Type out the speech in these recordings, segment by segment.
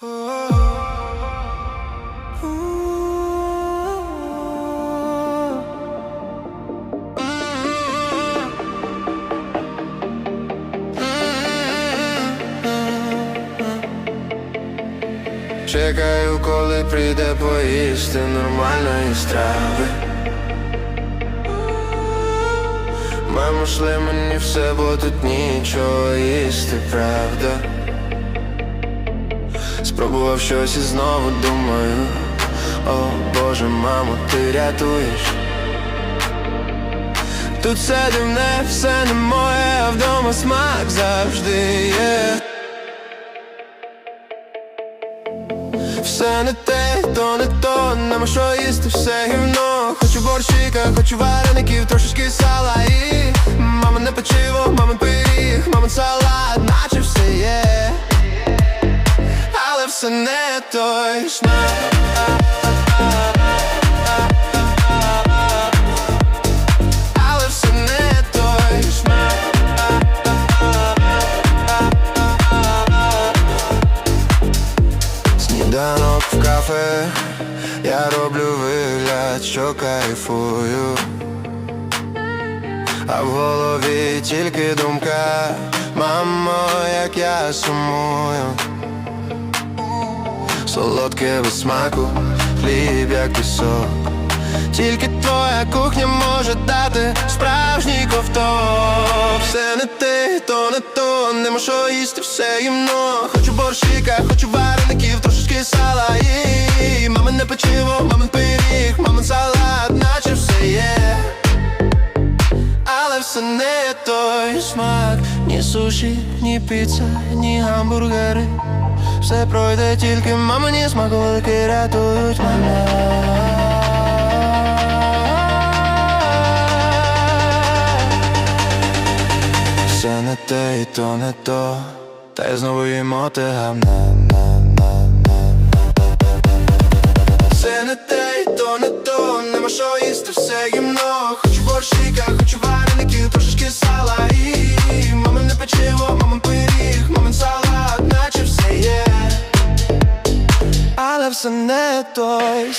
Чекаю, коли прийде поїсти нормальної страви. Мамо, шли мені все, бо тут нічого їсти, правда. Спробував щось і знову думаю. О Боже, мамо, ти рятуєш. Тут все дивне, все не моє, а вдома смак завжди є. Все не те, то не то, нема що їсти, все гівно Хочу борщика, хочу вареників, трошечки сала і Мама не печиво, мамин пиріг, мамин салат, все не смак Але все не смак Сніданок в кафе, я роблю вигляд, що кайфую, а в голові тільки думка, мамо, як я сумую, солодке без смаку, хліб як пісок. Тільки твоя кухня може дати справжній ковток. Все не те, то не то, нема що їсти, все гімно Хочу борщика, хочу вареників, трошечки сала і Мамин не печиво, мамин пиріг, мамин салат, наче все є. Але все не той смак, ні суші, ні піца, ні гамбургери Все пройде тільки мамині смаколики рятують мене. Все не те і то не то, та й знову їмо те гамне Все не то не то, нема що їсти, все Хочу борщика, вареників, трошечки сала і Мамин не печиво, мамин пиріг, мамин не той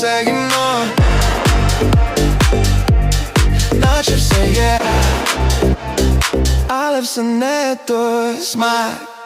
і все гімно наче все є, але все не той смак.